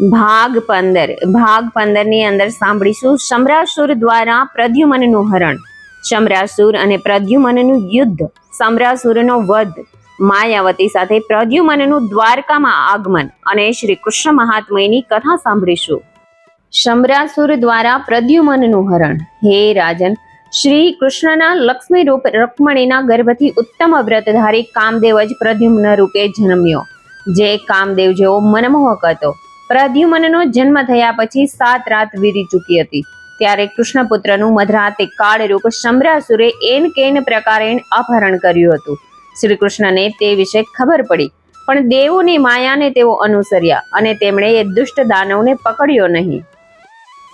ભાગ પંદર. ભાગ પંદરની અંદર સાંભળીશું. સમરાસુર દ્વારા પ્રદ્યુમનનું હરણ. સમરાસુર અને પ્રદ્યુમનનું યુદ્ધ. સમરાસુરનો વધ. માયાવતી સાથે પ્રદ્યુમનનું દ્વારકામાં આગમન. અને શ્રી કૃષ્ણ મહાત્મયની કથા સાંભળીશું. સમરાસુર દ્વારા પ્રદ્યુમનનું હરણ. હે રાજન, શ્રી કૃષ્ણના લક્ષ્મી રૂપ રૂકમણીના ગર્ભથી ઉત્તમ વ્રતધારી કામદેવ જ પ્રદ્યુમ્ન રૂપે જન્મ્યો. જે કામદેવ જેવો મનમોહક હતો. પ્રદ્યુમનનો જન્મ થયા પછી સાત રાત વીરી ચૂકી હતી. ત્યારે કૃષ્ણપુત્રનું મધરાતે કાળરૂપ સમરાસુરે એન કેન પ્રકારે અપહરણ કર્યું હતું. શ્રી કૃષ્ણને તે વિશે ખબર પડી, પણ દેવોની માયાને તેઓ અનુસર્યા અને તેમણે એ દુષ્ટ દાનવને પકડ્યો નહીં.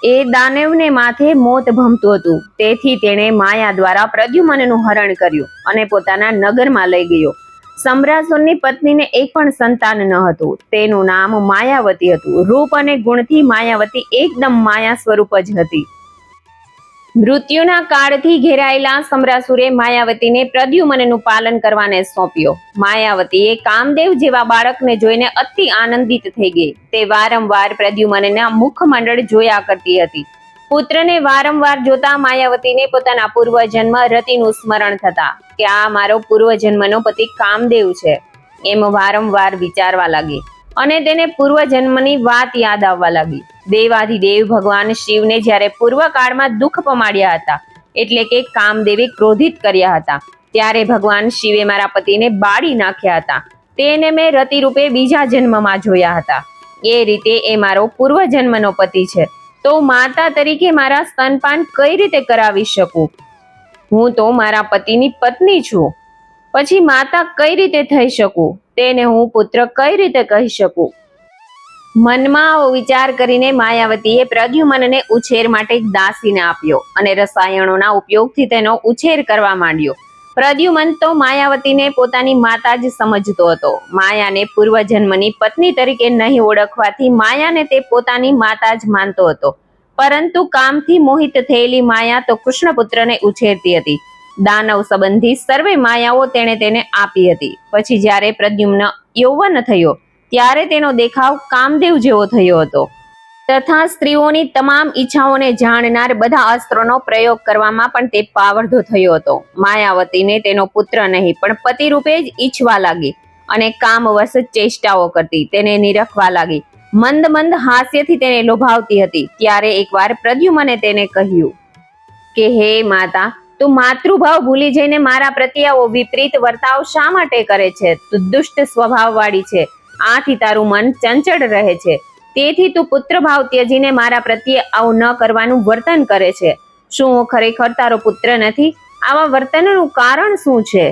એ દાનવને માથે મોત ભમતું હતું. તેથી તેણે માયા દ્વારા પ્રદ્યુમનનું હરણ કર્યું અને પોતાના નગરમાં લઈ ગયો. સમ્રાસુરની પત્નીને એક પણ સંતાન ન હતું. તેનું નામ માયાવતી હતું. રૂપ અને ગુણથી માયાવતી એકદમ માયા સ્વરૂપ જ હતી. મૃત્યુના કાળથી ઘેરાયેલા સમ્રાસુરે માયાવતીને પ્રદ્યુમનનું પાલન કરવાને સોંપ્યો. માયાવતીએ કામદેવ જેવા બાળકને જોઈને અતિ આનંદિત થઈ ગઈ. તે વારંવાર પ્રદ્યુમનના મુખમંડળ જોયા કરતી હતી. પુત્રને વારંવાર જોતા માયાવતીને પોતાના પૂર્વજન્મ રતિનું સ્મરણ થતા કે આ મારો પૂર્વજન્મનો પતિ કામદેવ છે. એમ વારંવાર વિચારવા લાગી અને તેને પૂર્વજન્મની વાત યાદ આવવા લાગી. દેવાધિદેવ ભગવાન શિવને જ્યારે પૂર્વકાળમાં દુઃખ પમાડ્યા હતા, એટલે કે કામદેવે ક્રોધિત કર્યા હતા, ત્યારે ભગવાન શિવે મારા પતિને બાળી નાખ્યા હતા. તેને મેં રતિ રૂપે બીજા જન્મમાં જોયા હતા. એ રીતે એ મારો પૂર્વજન્મનો પતિ છે. તો માતા તરીકે મારા સ્તનપાન કઈ રીતે કરાવી શકું? હું તો મારા પતિની પત્ની છું. પછી માતા કઈ રીતે થઈ શકું? તેને હું પુત્ર કઈ રીતે કહી શકું? મનમાં આવો વિચાર કરીને માયાવતીએ પ્રદ્યુમનને ઉછેર માટે દાસીને આપ્યો અને રસાયણોના ઉપયોગથી તેનો ઉછેર કરવા માંડ્યો. પ્રદ્યુમન તો માયાવતીને પોતાની માતા જ સમજતો હતો. માયાને પૂર્વજન્મની પત્ની તરીકે નહીં ઓળખવાથી માયાને તે પોતાની માતા જ માનતો હતો. પરંતુ કામથી મોહિત થયેલી માયા તો કૃષ્ણપુત્રને ઉછેરતી હતી. દાનવ સંબંધી સર્વે માયાઓ તેણે તેને આપી હતી. પછી જ્યારે પ્રદ્યુમ્ન યૌવન થયો, ત્યારે તેનો દેખાવ કામદેવ જેવો થયો હતો. તથા સ્ત્રીઓની તમામ ઈચ્છાઓને જાણનાર બધા અસ્ત્રોનો પ્રયોગ કરવામાં પણ તે પાવરધો થયો હતો. માયાવતીને તેનો પુત્ર નહીં, પણ પતિ રૂપે જ ઈચ્છવા લાગી અને કામવશ ચેષ્ટાઓ કરતી તેને નિરખવા લાગી. મંદ મંદ હાસ્યથી તેને લોભાવતી હતી. ત્યારે એકવાર પ્રદ્યુમને તેને કહ્યું, કે હે માતા, તું માતૃભાવ ભૂલી જઈને મારા પ્રત્યે આવો વિપરીત વર્તાવ શા માટે કરે છે? તું દુષ્ટ સ્વભાવ વાળી છે. આથી તારું મન ચંચળ રહે છે. તેથી તું પુત્ર ભાવ ત્યજીને મારા પ્રત્યે આવું ન કરવાનું વર્તન કરે છે. શું હું ખરેખર તારો પુત્ર નથી? આવા વર્તનનું કારણ શું છે?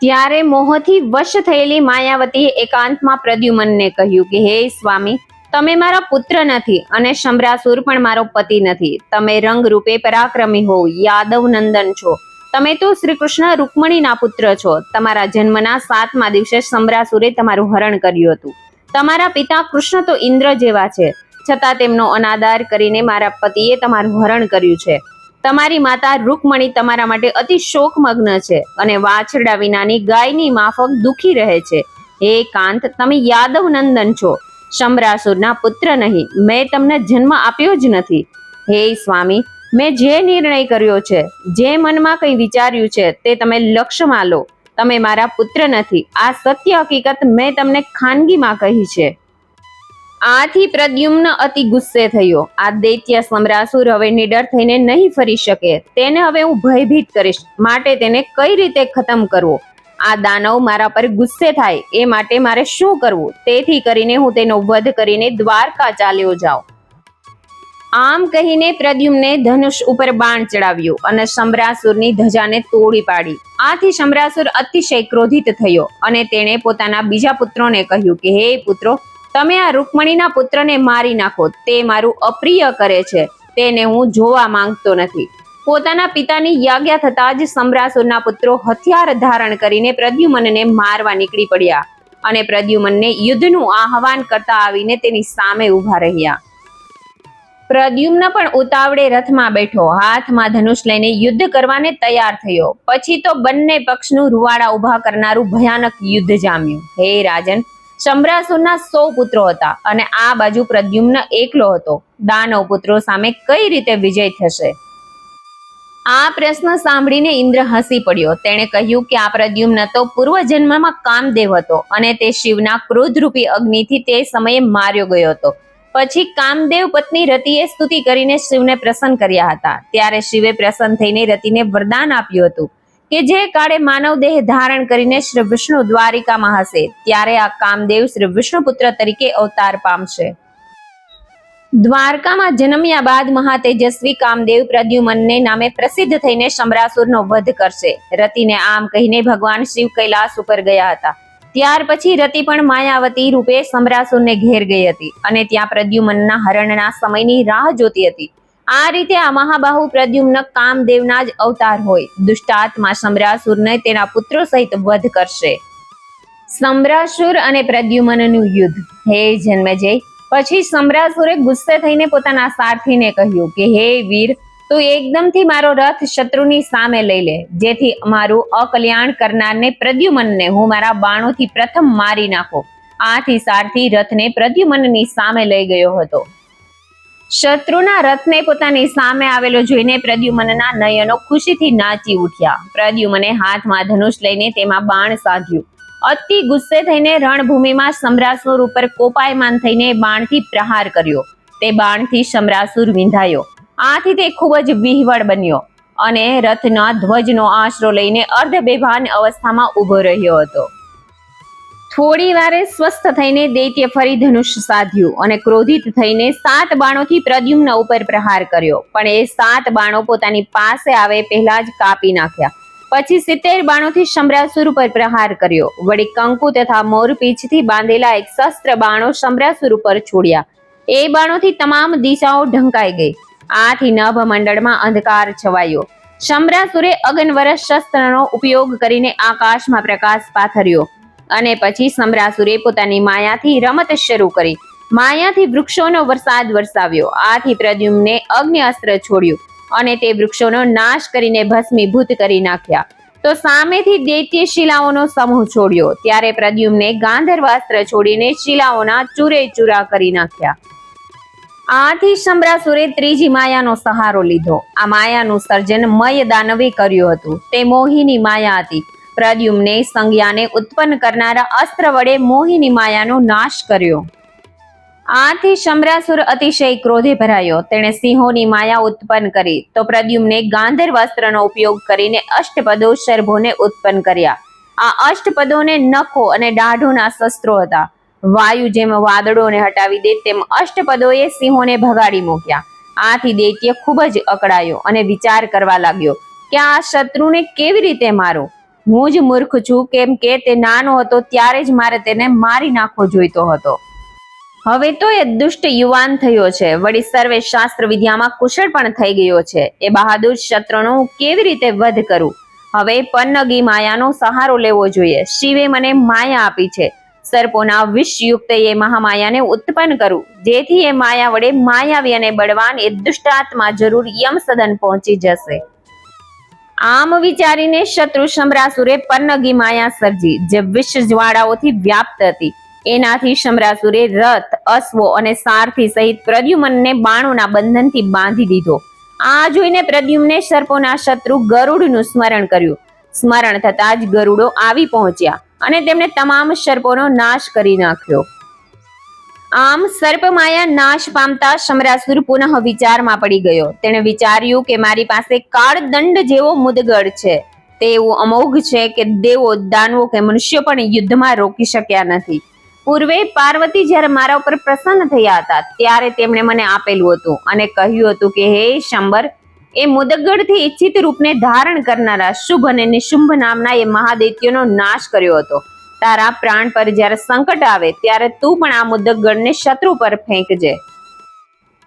ત્યારે મોહથી વશ થયેલી માયાવતીએ એકાંતમાં પ્રદ્યુમનને કહ્યું કે, હે સ્વામી, તમે મારા પુત્ર નથી અને શંભરાસુર પણ મારો પતિ નથી. તમે રંગ રૂપે પરાક્રમી હો યાદવ નંદન છો. તમે તો શ્રી કૃષ્ણ રૂકમણીના પુત્ર છો. તમારા જન્મના સાતમા દિવસે શંભરાસુરે તમારું હરણ કર્યું હતું. તમારા પિતા કૃષ્ણ તો ઇન્દ્ર જેવા છે. છતાં તેમનો અનાદાર કરીને મારા પતિએ તમારું હરણ કર્યું છે. તમારી માતા રૂકમણી તમારા માટે અતિ શોકમગ્ન છે અને વાછરડા વિનાની ગાયની માફક દુખી રહે છે. હે કાંત, તમે યાદવ નંદન છો. શંભરાસુરના પુત્ર નહીં, મેં તમને જન્મ આપ્યો જ નથી. હે સ્વામી, મેં જે નિર્ણય કર્યો છે, જે મનમાં કંઈ વિચાર્યું છે, તે તમે લક્ષ્યમાં લો. તમે મારા પુત્ર નથી. આ સત્ય હકીકત મેં તમને ખાનગીમાં કહી છે. આથી પ્રદ્યુમ્ન અતિ ગુસ્સે થયો. આ દૈત્ય સમરાસુર હવે નિડર થઈને નહીં ફરી શકે. તેને હવે હું ભયભીત કરીશ. માટે તેને કઈ રીતે ખતમ કરવો? આ દાનવ મારા પર ગુસ્સે થાય. એ માટે મારે શું કરવું? તેથી કરીને હું તેનો વધ કરીને દ્વારકા ચાલ્યો જાઉં. આમ કહીને પ્રદ્યુમ્ને ધનુષ ઉપર બાણ ચડાવ્યું અને સમરાસુરની ધજાને તોડી પાડી. આથી સમરાસુર અતિશય ક્રોધિત થયો અને તેણે પોતાના બીજા પુત્રોને કહ્યું કે, હે પુત્રો, તમે આ રૂકમણીના પુત્રને મારી નાખો. તે મારું અપ્રિય કરે છે. તેને હું જોવા માંગતો નથી. પોતાના પિતાની યાજ્ઞા થતા જ સમરાસુરના પુત્રો હથિયાર ધારણ કરીને પ્રદ્યુમનને મારવા નીકળી પડ્યા અને પ્રદ્યુમનને યુદ્ધનું આહવાન કરતા આવીને તેની સામે ઊભા રહ્યા. પ્રદ્યુમ્ન પણ ઉતાવળે રથમાં બેઠો. હાથમાં ધનુષ લઈને યુદ્ધ કરવાને તૈયાર થયો. પછી તો બંને પક્ષનું રૂવાડા ઊભા કરનારું ભયાનક યુદ્ધ જામ્યું. હે રાજન, શંભરાસુરના સો પુત્રો હતા અને આ બાજુ પ્રદ્યુમ્ન એકલો હતો. દાનવ પુત્રો સામે કઈ રીતે વિજય થશે? આ પ્રશ્ન સાંભળીને ઇન્દ્ર હસી પડ્યો. તેણે કહ્યું કે આ પ્રદ્યુમ્ન તો પૂર્વજન્મમાં કામદેવ હતો અને તે શિવના ક્રોધરૂપી અગ્નિથી તે સમયે માર્યો ગયો હતો. પછી કામદેવ પત્ની રતિએ સ્તુતિ કરીને શિવને પ્રસન્ન કર્યા હતા. ત્યારે શિવે પ્રસન્ન થઈને રતિને વરદાન આપ્યું હતું કે જે કાળે માનવ દેહ ધારણ કરીને શ્રી વિષ્ણુ દ્વારિકામાં હશે. ત્યારે આ કામદેવ શ્રી વિષ્ણુપુત્ર તરીકે અવતાર પામશે. દ્વારકામાં જન્મ્યા બાદ મહાતેજસ્વી કામદેવ પ્રદ્યુમનને નામે પ્રસિદ્ધ થઈને શમરાસુરનો વધ કરશે. રતિને આમ કહીને ભગવાન શિવ કૈલાસ ઉપર ગયા હતા. ત્યાર પછી રતિ પણ માયાવતી રૂપે સમરાસુરને ઘેર ગઈ હતી અને ત્યાં પ્રદ્યુમનના હરણના સમયની રાહ જોતી હતી. આ રીતે આ મહાબાહુ પ્રદ્યુમ્ન કામદેવના જ અવતાર હોય. દુષ્ટાત્મા સમરાસુરને તેના પુત્રો સહિત વધ કરશે. સમરાસુર અને પ્રદ્યુમનનું યુદ્ધ. હે જન્મજય, પછી સમરાસુરે ગુસ્સે થઈને પોતાના સારથીને કહ્યું કે, હે વીર તું એકદમથી મારો રથ શત્રુની સામે લઈ લે, જેથી અમારું અકલ્યાણ કરનારને પ્રદ્યુમનને હું મારા બાણોથી પ્રથમ મારી નાખો. આથી સારથી રથને પ્રદ્યુમનની સામે લઈ ગયો હતો. શત્રુના રથને પોતાની સામે આવેલો જોઈને પ્રદ્યુમનના નયનો ખુશીથી નાચી ઉઠ્યા. પ્રદ્યુમને હાથમાં ધનુષ લઈને તેમાં બાણ સાધ્યું. અતિ ગુસ્સે થઈને રણભૂમિમાં સમરાસુર ઉપર કોપાયમાન થઈને બાણથી પ્રહાર કર્યો. તે બાણથી સમરાસુર વિંધાયો. આથી તે ખૂબ જ વિહવળ બન્યો અને રથના ધ્વજનો આશરો લઈને અર્ધ બેભાન અવસ્થામાં ઊભો રહ્યો હતો. થોડી વારે સ્વસ્થ થઈને દૈત્ય ફરી ધનુષ સાધ્યું અને ક્રોધિત થઈને સાત બાણોથી પ્રદ્યુમ્ન ઉપર પ્રહાર કર્યો. પણ એ સાત બાણો પોતાની પાસે આવે પહેલા જ કાપી નાખ્યા. પછી સિત્તેર બાણોથી શમ્રાસુર ઉપર પ્રહાર કર્યો. વળી કંકુ તથા મોરપીછથી બાંધેલા એક શસ્ત્ર બાણો શમ્રાસુર ઉપર છોડ્યા. એ બાણોથી તમામ દિશાઓ ઢંકાઈ ગઈ. આથી નભ અંધકાર છવાયો. શંભરાસુરે અગનવરસ શસ્ત્રનો ઉપયોગ કરીને આકાશમાં પ્રકાશ પાથર્યો. અને પછી સમરાસુરે પોતાની માયાથી રમત શરૂ કરી. માયાથી વૃક્ષોનો વરસાદ વરસાવ્યો. આથી પ્રદ્યુમ્ને અગ્નિ અસ્ત્ર છોડ્યું અને તે વૃક્ષોનો નાશ કરીને ભસ્મીભૂત કરી નાખ્યા. તો સામેથી દૈત્ય શિલાઓનો સમૂહ છોડ્યો. ત્યારે પ્રદ્યુમ્ને ગાંધર્વાસ્ત્ર છોડીને શિલાઓના ચૂરે ચૂરા કરી નાખ્યા. આથી શંભરાસુરે ત્રીજી માયાનો સહારો લીધો. આ માયાનું સર્જન મય દાનવે કર્યું હતું. તે મોહિની માયા હતી. પ્રદ્યુમને સંજ્ઞાને ઉત્પન્ન કરનારા અસ્ત્ર વડે મોહિની માયાનો નાશ કર્યો. આથી શમરાસુર અતિશય ક્રોધે ભરાયો. તેણે સિંહોની માયા ઉત્પન્ન કરી. તો પ્રદ્યુમને ગાંધર્વ અસ્ત્રનો ઉપયોગ કરીને અષ્ટપદો શર્ભોને ઉત્પન્ન કર્યા. આ અષ્ટપદોને નખો અને દાઢોના શસ્ત્રો હતા. વાયુ જેમ વાદળોને હટાવી દે તેમ અષ્ટપદોએ સિંહોને ભગાડી મૂક્યા. આથી દૈત્ય ખૂબ જ અકળાયો અને વિચાર કરવા લાગ્યો કે આ શત્રુને કેવી રીતે મારો? હું જ મૂર્ખ છું કેમ કે તે નાનો હતો ત્યારે જ મારે તેને મારી નાખવો જોઈતો હતો. હવે તો એ દુષ્ટ યુવાન થયો છે. વળી સર્વે શાસ્ત્ર વિદ્યામાં કુશળ પણ થઈ ગયો છે. એ બહાદુર શત્રુનો કેવી રીતે વધ કરું? હવે પન્નગી માયાનો સહારો લેવો જોઈએ. શિવે મને માયા આપી છે. સર્પોના વિષયુક્ત એ મહામાયાને ઉત્પન્ન કરું. જેથી એ માયા વડે માયાવી અને બળવાન એ દુષ્ટાત્મા જરૂર યમ સદન પહોંચી જશે. આમ વિચારીને શત્રુ શમરાસુરે પન્નગી માયા સર્જી, જે વિષ જ્વાળાઓથી વ્યાપ્ત હતી. એનાથી શમરાસુરે રથ, અશ્વો અને સારથી સહિત પ્રદ્યુમનને બાણોના બંધનથી બાંધી દીધો. આ જોઈને પ્રદ્યુમને સર્પોના શત્રુ ગરુડનું સ્મરણ કર્યું. સ્મરણ થતા જ ગરુડો આવી પહોંચ્યા. અને તેમણે તમામ સર્પોનો નાશ કરી નાખ્યો. આમ સર્પમાયા નાશ પામતા સમરાસુર પુનઃ વિચારમાં પડી ગયો. તેણે વિચાર્યું કે મારી પાસે કાળદંડ જેવો મુદગળ છે. તે એવું અમોઘ છે કે દેવો દાનવો કે મનુષ્ય પણ યુદ્ધમાં રોકી શક્યા નથી. પૂર્વે પાર્વતી જ્યારે મારા ઉપર પ્રસન્ન થયા હતા, ત્યારે તેમણે મને આપેલું હતું અને કહ્યું હતું કે, હે શંબર એ મુદગળથી ઈચ્છિત રૂપને ધારણ કરનારા શુભ અને નિશુંભ નામના એ મહાદૈત્યનો નાશ કર્યો હતો. તારા પ્રાણ પર જ્યારે સંકટ આવે, ત્યારે તું પણ આ મુદગઢને શત્રુ પર ફેંકજે.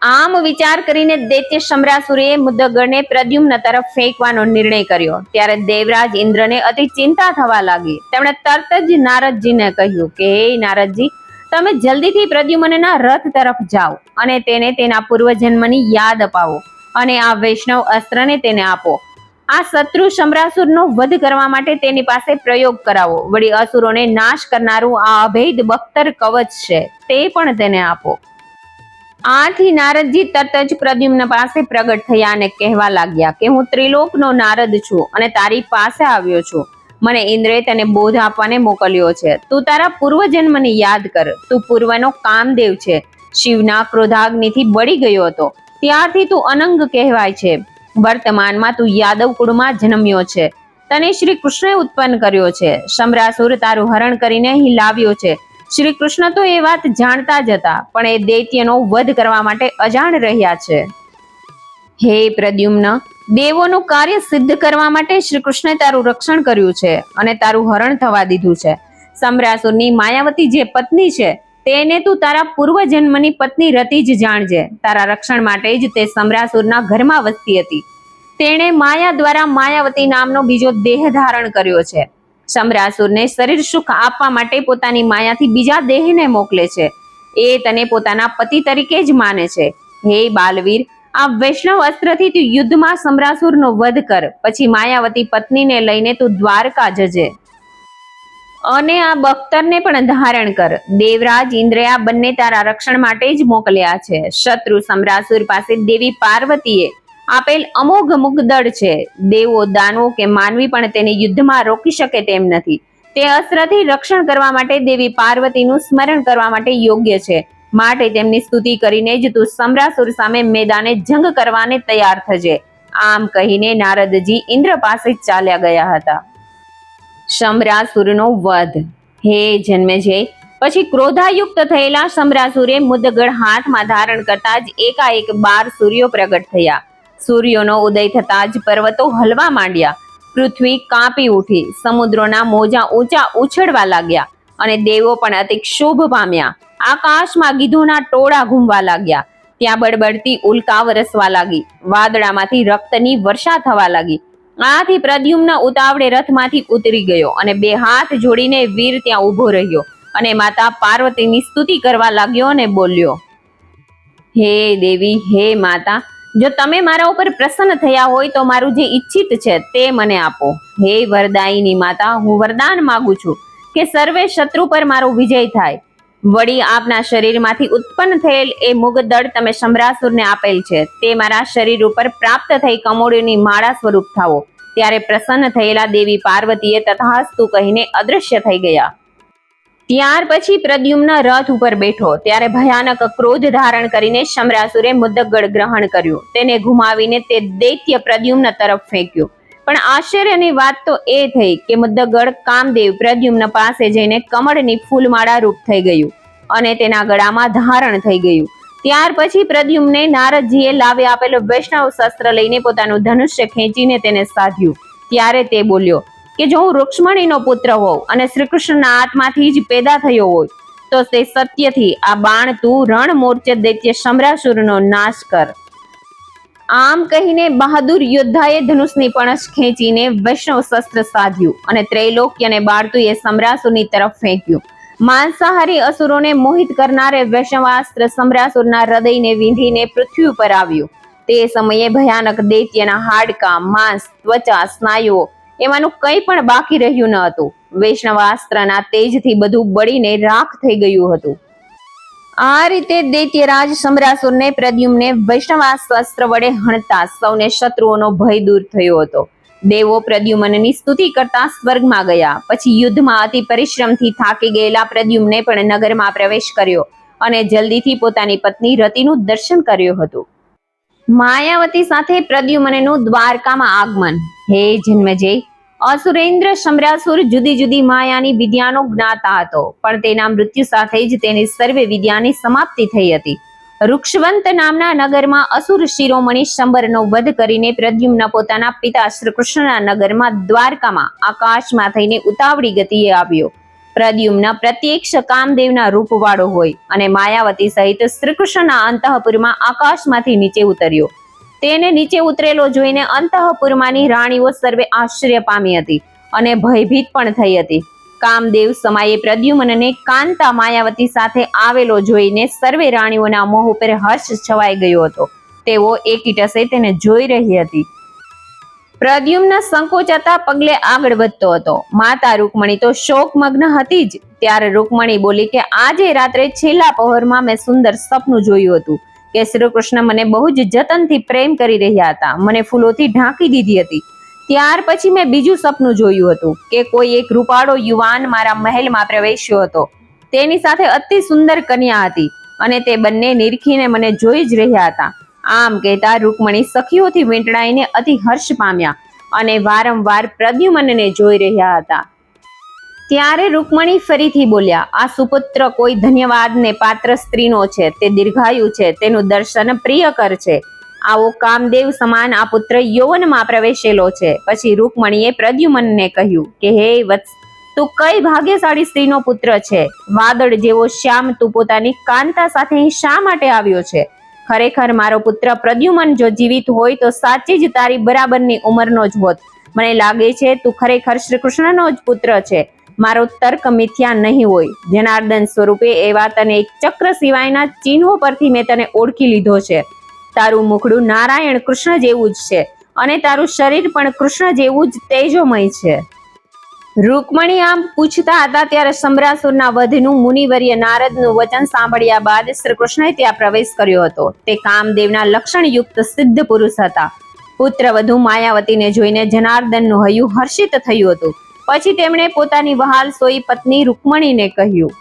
આમ વિચાર કરીને દૈત્ય સમરાસુરે મુદગઢને પ્રદ્યુમ્ન તરફ ફેંકવાનો નિર્ણય કર્યો. ત્યારે દેવરાજ ઇન્દ્રને અતિ ચિંતા થવા લાગી. તેમણે તરત જ નારદજીને કહ્યું કે, હે નારદજી, તમે જલ્દીથી પ્રદ્યુમ્નના રથ તરફ જાઓ અને તેને તેના પૂર્વજન્મની યાદ અપાવો. અને આ વૈષ્ણવ અસ્ત્રને તેને આપો. આ શત્રુ સમરાસુરનો વધ કરવા માટે તેની પાસે પ્રયોગ કરાવો. વળી અસુરોને નાશ કરનારું આ અભેદ બખ્તર કવચ છે, તે પણ તેને આપો. આથી નારદજી તરત જ પ્રદ્યુમ્ન પાસે પ્રગટ થયા અને કહેવા લાગ્યા કે, હું ત્રિલોકનો નારદ છું અને તારી પાસે આવ્યો છું. મને ઇન્દ્રે તને બોધ આપવાને મોકલ્યો છે. તું તારા પૂર્વજન્મની યાદ કર. તું પૂર્વનો કામદેવ છે. શિવના ક્રોધાગ્નિથી બળી ગયો હતો. ત્યારથી તું અનંગ કહેવાય છે. વર્તમાનમાં તું યાદવ કુળમાં જન્મ્યો છે. તને શ્રી કૃષ્ણે ઉત્પન્ન કર્યો છે. સમરાસુર તારું હરણ કરીને અહીં લાવ્યો છે. શ્રી કૃષ્ણ તો એ વાત જાણતા જ હતા, પણ એ દૈત્યનો વધ કરવા માટે અજાણ રહ્યા છે. હે પ્રદ્યુમ્ન, દેવોનું કાર્ય સિદ્ધ કરવા માટે શ્રી કૃષ્ણે તારું રક્ષણ કર્યું છે અને તારું હરણ થવા દીધું છે. સમરાસુરની માયાવતી જે પત્ની છે તેને તું તારા પૂર્વજન્મની પત્ની રતી જ જાણજે. તારા રક્ષણ માટે જ તે સમરાસુરના ઘરમાં વસતી હતી. તેણે માયા દ્વારા માયાવતી નામનો બીજો દેહ ધારણ કર્યો છે. સમરાસુરને શરીર સુખ આપવા માટે પોતાની માયાથી બીજા દેહને મોકલે છે. એ તને પોતાના પતિ તરીકે જ માને છે. હે બાલવીર, આ વૈષ્ણવ અસ્ત્રથી તું યુદ્ધમાં સમરાસુરનો વધ કર. પછી માયાવતી પત્નીને લઈને તું દ્વારકા જજે. અને આ બખ્તરને પણ ધારણ કર. દેવરાજ, ઇન્દ્રે આ બંને તારા રક્ષણ માટે જ મોકલ્યા છે. શત્રુ સમરાસુર પાસે દેવી પાર્વતીએ આપેલ અમોઘ મુગદળ છે. દેવો દાનવો કે માનવી પણ તેને યુદ્ધમાં રોકી શકે તેમ નથી. તે અસ્ત્રથી રક્ષણ કરવા માટે દેવી પાર્વતીનું સ્મરણ કરવા માટે યોગ્ય છે. માટે તેમની સ્તુતિ કરીને જ તું સમરાસુર સામે મેદાને જંગ કરવાને તૈયાર થજે. આમ કહીને નારદજી ઇન્દ્ર પાસે ચાલ્યા ગયા હતા. સમરાસુરનો વધ. હે જન્મે જય પછી ક્રોધાયુક્ત થયેલા સમરાસુરે મુદગળ હાથમાં ધારણ કરતા જ એકાએક બાર સૂર્યો પ્રગટ થયા. સૂર્યોનો ઉદય થતા જ પર્વતો હલવા માંડ્યા. પૃથ્વી કાપી ઉઠી. સમુદ્રોના મોજા ઊંચા ઉછળવા લાગ્યા અને દેવો પણ અતિ ક્ષોભ પામ્યા. આકાશમાં ગીધોના ટોળા ઘૂમવા લાગ્યા. ત્યાં બળબડતી ઉલ્કા વરસવા લાગી. વાદળામાંથી રક્તની વર્ષા થવા લાગી. આથી પ્રદ્યુમ્ન ઉતાવળે રથમાંથી ઉતરી ગયો અને બે હાથ જોડીને વીર ત્યાં ઊભો રહ્યો અને માતા પાર્વતીની સ્તુતિ કરવા લાગ્યો અને બોલ્યો, હે દેવી, હે માતા, જો તમે મારા ઉપર પ્રસન્ન થયા હોય તો મારું જે ઈચ્છિત છે તે મને આપો. હે વરદાયીની માતા, હું વરદાન માગું છું કે સર્વે શત્રુ પર મારો વિજય થાય. વળી આપના શરીરમાંથી ઉત્પન્ન થયેલ એ મુગદળ તમે શમરાસુરને આપેલ છે. તે મારા શરીર ઉપર પ્રાપ્ત થઈ કમોડીની માળા સ્વરૂપ થાવો ત્યારે પ્રસન્ન થયેલા દેવી પાર્વતીએ તથાસ્તુ કહીને અદૃશ્ય થઈ ગયા. ત્યાર પછી પ્રદ્યુમ્ન રથ ઉપર બેઠો. ત્યારે ભયાનક ક્રોધ ધારણ કરીને શમરાસુરે મુદ્દગળ ગ્રહણ કર્યું. તેને ઘુમાવીને તે દૈત્ય પ્રદ્યુમ્ન તરફ ફેંક્યું. પણ આશ્ચર્યની વાત તો એ થઈ કે મુદ્દગળ કામદેવ પ્રદ્યુમ્ન પાસે જઈને કમળની ફૂલમાળા રૂપ થઈ ગયું અને તેના ગળામાં ધારણ થઈ ગયું. ત્યાર પછી પ્રદ્યુમ્ને નારદજીએ લાવી આપેલો વૈષ્ણવ શસ્ત્ર લઈને પોતાનું ધનુષ્ય ખેંચીને તેને સાધ્યું. ત્યારે તે બોલ્યો, કે જો હું રૂક્ષ્મણીનો પુત્ર હોઉં અને શ્રી કૃષ્ણના આત્માથી જ પેદા થયો હોય તો તે સત્યથી આ બાણ તું રણ મોરચે દૈત્ય સમરાસુરનો નાશ કર. આમ કહીને બહાદુર યોદ્ધાએ ધનુષની પણસ ખેંચીને વૈષ્ણવ શસ્ત્ર સાધ્યું અને ત્રૈલોક્યને અને બાળતુએ સમરાસુરની તરફ ફેંક્યું. માંસાહારી અસુરોને મોહિત કરનારે વૈષ્ણવાસ્ત્ર સમરાસુરના હૃદયને વીંધીને પૃથ્વી ઉપર આવ્યું. તે સમયે ભયાનક દૈત્યના હાડકા, માંસ, ત્વચા, સ્નાયુઓ એમાંનું કંઈ પણ બાકી રહ્યું ન હતું. વૈષ્ણવાસ્ત્રના તેજથી બધું બળીને રાખ થઈ ગયું હતું. આ રીતે દૈત્યરાજ સમરાસુરને પ્રદ્યુમ્ને વૈષ્ણવાસ્ત્ર વડે હણતા સૌને શત્રુઓનો ભય દૂર થયો હતો. દેવો પ્રદ્યુમનની સ્તુતિ કરતા સ્વર્ગમાં ગયા. પછી યુદ્ધમાં અતિ પરિશ્રમથી થાકી ગયેલા પ્રદ્યુમને પણ નગરમાં પ્રવેશ કર્યો અને જલ્દીથી પોતાની પત્ની રતિનું દર્શન કર્યું હતું. માયાવતી સાથે પ્રદ્યુમનનું દ્વારકામાં આગમન. હે જન્મજય અસુરેન્દ્ર સમરાસુર જુદી જુદી માયાની વિદ્યાનો જ્ઞાતા હતો, પણ તેના મૃત્યુ સાથે જ તેની સર્વે વિદ્યાની સમાપ્તિ થઈ હતી. વૃક્ષવંત નામના નગરમાં અસુર શિરોમણી શંબરનો વધ કરીને પ્રદ્યુમ્ન પોતાના પિતા શ્રીકૃષ્ણના નગરમાં દ્વારકામાં આકાશમાં થઈને ઉતાવળી ગતિએ આવ્યો. પ્રદ્યુમ્ન પ્રત્યક્ષ કામદેવના રૂપવાળો હોય અને માયાવતી સહિત શ્રીકૃષ્ણના અંતઃપુરમાં આકાશમાંથી નીચે ઉતર્યો. તેને નીચે ઉતરેલો જોઈને અંતઃપુરમાંની રાણીઓ સર્વે આશ્ચર્ય પામી હતી અને ભયભીત પણ થઈ હતી. કામદેવ સમયે પ્રદ્યુમનને કાંતા માયાવતી સાથે આવેલો જોઈને સર્વે રાણીઓના મોહ ઉપર હર્ષ છવાઈ ગયો હતો. તેઓ એકીટસે તેને જોઈ રહી હતી. પ્રદ્યુમ્ન સંકોચાતા પગલે આગળ વધતો હતો. માતા રૂકમણી તો શોકમગ્ન હતી જ. ત્યારે રૂકમણી બોલી કે, આજે રાત્રે છેલ્લા પહોરમાં મેં સુંદર સપનું જોયું હતું. કે શ્રી કૃષ્ણ મને બહુ જ જતનથી પ્રેમ કરી રહ્યા હતા. મને ફૂલોથી ઢાંકી દીધી હતી. ત્યાર પછી મેં બીજું સપનું જોયું હતું કે કોઈ એક રૂપાળો યુવાન મારા મહેલમાં પ્રવેશ્યો હતો. તેની સાથે અતિ સુંદર કન્યા હતી અને તે બંને નિરખીને મને જોઈ જ રહ્યા હતા. આમ કહેતા રૂકમણી સખીઓથી વીંટળાઈને અતિ હર્ષ પામ્યા અને વારંવાર પ્રદ્યુમનને જોઈ રહ્યા હતા. ત્યારે રૂકમણી ફરીથી બોલ્યા, આ સુપુત્ર કોઈ ધન્યવાદને પાત્ર સ્ત્રીનો છે, તે દીર્ઘાયુ છે, તેનું દર્શન પ્રિયકર છે. આવો કામદેવ સમાન આ પુત્ર યૌવનમાં પ્રવેશેલો છે. પછી રૂકમણીએ પ્રદ્યુમનને કહ્યું કે, હે વત્સ, તું કઈ ભાગ્યશાળી સ્ત્રીનો પુત્ર છે? વાદળ જેવો શ્યામ તું પોતાની કાંતા સાથે શા માટે આવ્યો છે? ખરેખર મારો પુત્ર પ્રદ્યુમન જો જીવિત હોય તો સાચી જ તારી બરાબરની ઉંમરનો જ હોત. મને લાગે છે તું ખરેખર શ્રી કૃષ્ણનો જ પુત્ર છે. મારો તર્ક મિથ્યા નહીં હોય. જનાર્દન સ્વરૂપે એવા તને એક ચક્ર સિવાયના ચિહ્નો પરથી મેં તને ઓળખી લીધો છે. તારું મુખડું નારાયણ કૃષ્ણ જેવું જ છે અને તારું શરીર પણ કૃષ્ણ જેવું જ તેજોમય છે. રૂકમણી આમ પૂછતા હતા ત્યારે સમરાસુરના વધનું મુનિવર્ય નારદનું વચન સાંભળ્યા બાદ શ્રી કૃષ્ણએ ત્યાં પ્રવેશ કર્યો હતો. તે કામદેવના લક્ષણયુક્ત સિદ્ધ પુરુષ હતા. પુત્ર વધુ માયાવતીને જોઈને જનાર્દનનું હૈયું હર્ષિત થયું હતું. પછી તેમણે પોતાની વહાલ સોઈ પત્ની રૂકમણીને કહ્યું,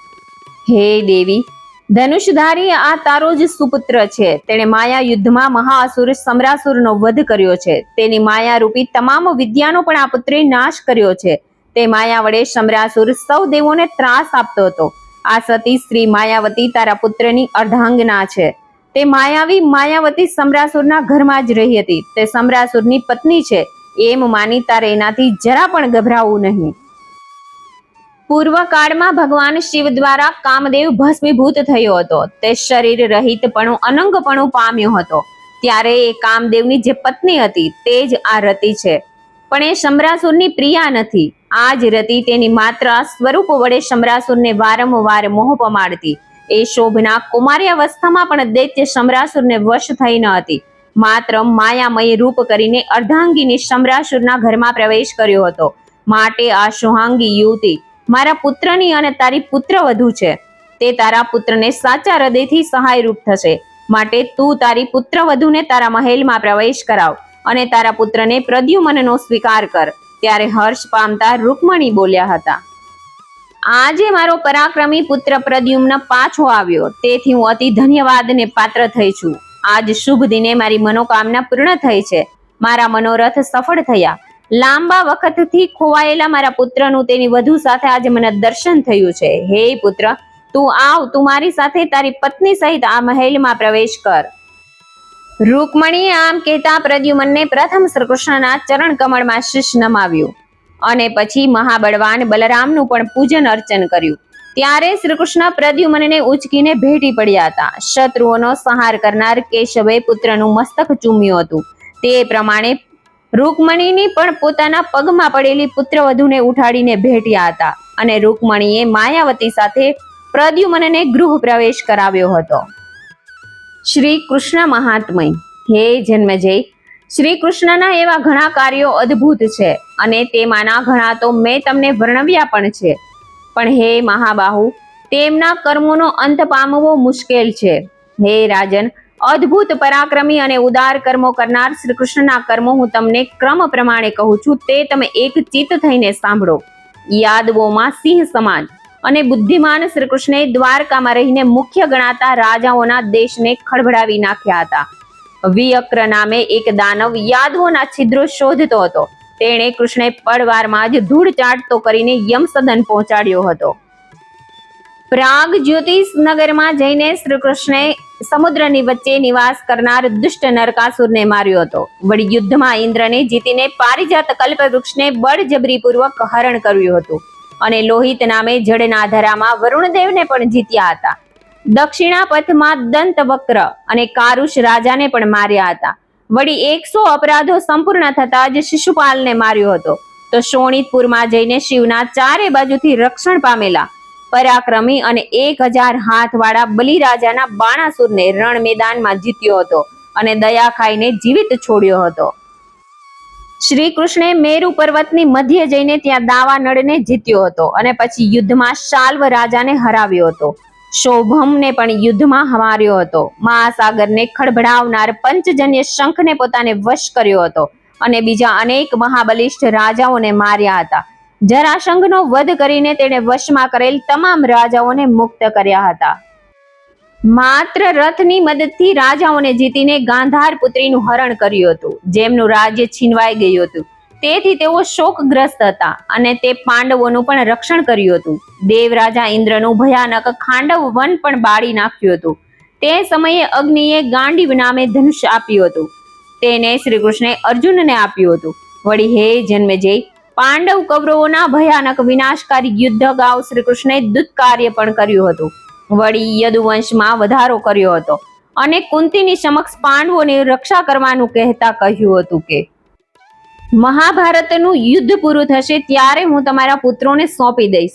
હે દેવી, ધનુષધારી આ તારો જ સુપુત્ર છે. તેણે માયા યુદ્ધમાં મહાઅસુર સમરાસુરનો વધ કર્યો છે. તેની માયા રૂપી તમામ વિદ્યાનો પણ આ પુત્રે નાશ કર્યો છે. તે માયા વડે સમરાસુર સૌ દેવોને ત્રાસ આપતો હતો. આ સતી સ્ત્રી માયાવતી તારા પુત્રની અર્ધાંગના છે. તે માયાવી માયાવતી સમરાસુરના ઘરમાં જ રહી હતી. તે સમરાસુરની પત્ની છે. એમ માની તારે એનાથી જરા પણ ગભરાવું નહીં. પૂર્વકાળમાં ભગવાન શિવ દ્વારા કામદેવ ભસ્મીભૂત થયો હતો. તે શરીર રહિતપણું, અનંગપણું પામ્યો હતો. ત્યારે એ કામદેવની જે પત્ની હતી તે જ આ રતિ છે. પણ એ શમરાસુરની પ્રિયા નથી. આ જ રતિ તેની માત્ર સ્વરૂપ વડે શમરાસુરને વારંવાર મોહ પમાડતી. એ શોભના કુમારી અવસ્થામાં પણ દૈત્ય શમરાસુરને વશ થઈ ન હતી. માત્ર માયામય રૂપ કરીને અર્ધાંગીની સમરાસુરના ઘરમાં પ્રવેશ કર્યો હતો. માટે આ સુહાંગી યુવતી મારા પુત્રની અને તારી પુત્ર વધુ છે. તે તારા પુત્રને સાચા હૃદયથી સહાયરૂપ થશે. માટે તું તારી પુત્ર વધુને તારા મહેલમાં પ્રવેશ કરાવ અને તારા પુત્રને પ્રદ્યુમનનો સ્વીકાર કર. ત્યારે હર્ષ પામતા રૂકમણી બોલ્યા હતા. આજે મારો પરાક્રમી પુત્ર પ્રદ્યુમ્ન પાછો આવ્યો. તેથી હું અતિ ધન્યવાદને પાત્ર થઈ છું. આજ શુભ દિને મારી મનોકામના પૂર્ણ થઈ છે. મારા મનોરથ સફળ થયા. લાંબા વખતથી ખોવાયેલા મારા પુત્રનું તેની વધુ સાથે આજે મને દર્શન થયું છે. હે પુત્ર, તું આવ, તું મારી સાથે તારી પત્ની સહિત આ મહેલમાં પ્રવેશ કર. રૂકમણીએ આમ કહેતા પ્રદ્યુમનને પ્રથમ શ્રી કૃષ્ણના ચરણ કમળમાં શીશ નમાવ્યું અને પછી મહાબળવાન બલરામનું પણ પૂજન અર્ચન કર્યું. ત્યારે શ્રી કૃષ્ણ પ્રદ્યુમનને ઉચકીને ભેટી પડ્યા હતા. શત્રુઓનો સંહાર કરનાર કેશવે પુત્રનું મસ્તક ચૂમ્યું હતું. તે પ્રમાણે રૂકમણીની પણ પોતાના પગમાં પડેલી પુત્રવધુને ઉઠાડીને ભેટ્યા હતા અને રૂકમણીએ માયાવતી સાથે પ્રદ્યુમનને ગૃહ પ્રવેશ કરાવ્યો હતો. શ્રી કૃષ્ણ મહાત્મય, હે જન્મજય શ્રી કૃષ્ણના એવા ઘણા કાર્યો અદ્ભુત છે અને તેમાંના ઘણા તો મેં તમને વર્ણવ્યા પણ છે. પણ હે મહાબાહુ, તેમના કર્મોનો અંત પામવો મુશ્કેલ છે. હે રાજન, અદ્ભુત પરાક્રમી અને ઉદાર કર્મો કરનાર શ્રી કૃષ્ણના કર્મો હું તમને ક્રમ પ્રમાણે કહું છું, તે તમે એક ચિત્ત થઈને સાંભળો. યાદવોમાં સિંહ સમાન અને બુદ્ધિમાન શ્રી કૃષ્ણે દ્વારકામાં રહીને મુખ્ય ગણાતા રાજાઓના દેશને ખળભળાવી નાખ્યા હતા. વિયક્ર નામે એક દાનવ યાદવોના છિદ્રો શોધતો હતો. તેણે કૃષ્ણે પડવારમાં જ ધૂળ ચાટતો કરીને યમસદન પહોંચાડ્યો હતો. પ્રાગ જ્યોતિષ નગરમાં જઈને શ્રી કૃષ્ણે સમુદ્રની વચ્ચે નિવાસ કરનાર દુષ્ટ નરકાસુરને માર્યો હતો. વળી યુદ્ધમાં ઇન્દ્રને જીતીને પારિજાત કલ્પ વૃક્ષને બળજબરીપૂર્વક હરણ કર્યું હતું અને લોહિત નામે જળના ધરામાં વરુણદેવને પણ જીત્યા હતા. દક્ષિણા પથમાં દંત વક્ર અને કારુષ રાજાને પણ માર્યા હતા. વળી એકસો અપરાધો સંપૂર્ણ થતા જ શિશુપાલને માર્યો હતો. તો શોણિતપુરમાં જઈને શિવના ચારે બાજુથી રક્ષણ પામેલા પરાક્રમી અને એક હજાર હાથવાળા બલિરાજાના બાણાસુરને રણ મેદાનમાં જીત્યો હતો અને દયા ખાઈને જીવિત છોડ્યો હતો. શ્રી કૃષ્ણે મેરુ પર્વતની મધ્ય જઈને ત્યાં દાવા નળને જીત્યો હતો અને પછી યુદ્ધમાં શાલ્વ રાજાને હરાવ્યો હતો. શોભમને પણ યુદ્ધમાં હમાર્યો હતો. મહાસાગરને ખળભળાવનાર પંચજન્ય શંખને પોતાને વશ કર્યો હતો અને બીજા અનેક મહાબલિષ્ઠ રાજાઓને માર્યા હતા. જરાશંખનો વધ કરીને તેણે વશમાં કરેલ તમામ રાજાઓને મુક્ત કર્યા હતા. માત્ર રથની મદદથી રાજાઓને જીતીને ગાંધાર પુત્રીનું હરણ કર્યું હતું. જેમનું રાજ્ય છીનવાઈ ગયું હતું. તેથી તેઓ શોકગ્રસ્ત હતા અને તે પાંડવોનું પણ રક્ષણ કર્યું હતું. દેવરાજા ઇન્દ્રનું ભયાનક ખાંડવ વન પણ બાળી નાખ્યું હતું. તે સમયે અગ્નિએ ગાંડીવ નામે ધનુષ આપ્યું હતું. તેને શ્રી કૃષ્ણે અર્જુનને આપ્યું હતું. વળી હે જન્મેજય પાંડવ કૌરવોના ભયાનક વિનાશકારી યુદ્ધ ગાવ શ્રી કૃષ્ણે દૂત પણ કર્યું હતું. વળી યદુવંશમાં વધારો કર્યો હતો અને કુંતીની સમક્ષ પાંડવોની રક્ષા કરવાનું કહેતા કહ્યું હતું કે મહાભારતનું યુદ્ધ પૂરું થશે ત્યારે હું તમારા પુત્રોને સોંપી દઈશ.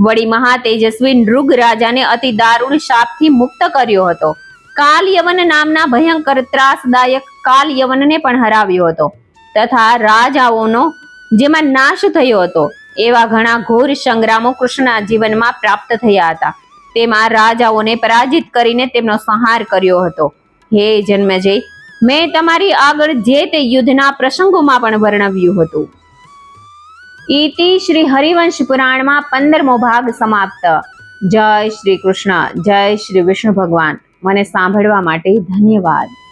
વળી મહાતેજસ્વી નૃગ રાજાને અતિ દારૂણ શાપથી મુક્ત કર્યો હતો. કાલયવન નામના ભયંકર ત્રાસદાયક કાલ યવનને પણ હરાવ્યો હતો. તથા રાજાઓનો જેમાં નાશ થયો હતો, એવા ઘણા ઘોર સંગ્રામો કૃષ્ણના જીવનમાં પ્રાપ્ત થયા હતા. તેમાં રાજાઓને પરાજિત કરીને તેમનો સંહાર કર્યો હતો. હે જન્મજય મેં તમારી આગળ જે તે યુદ્ધના પ્રસંગોમાં પણ વર્ણવ્યું હતું. ઈતિ શ્રી હરિવંશ પુરાણમાં પંદરમો ભાગ સમાપ્ત. જય શ્રી કૃષ્ણ, જય શ્રી વિષ્ણુ ભગવાન. મને સાંભળવા માટે ધન્યવાદ.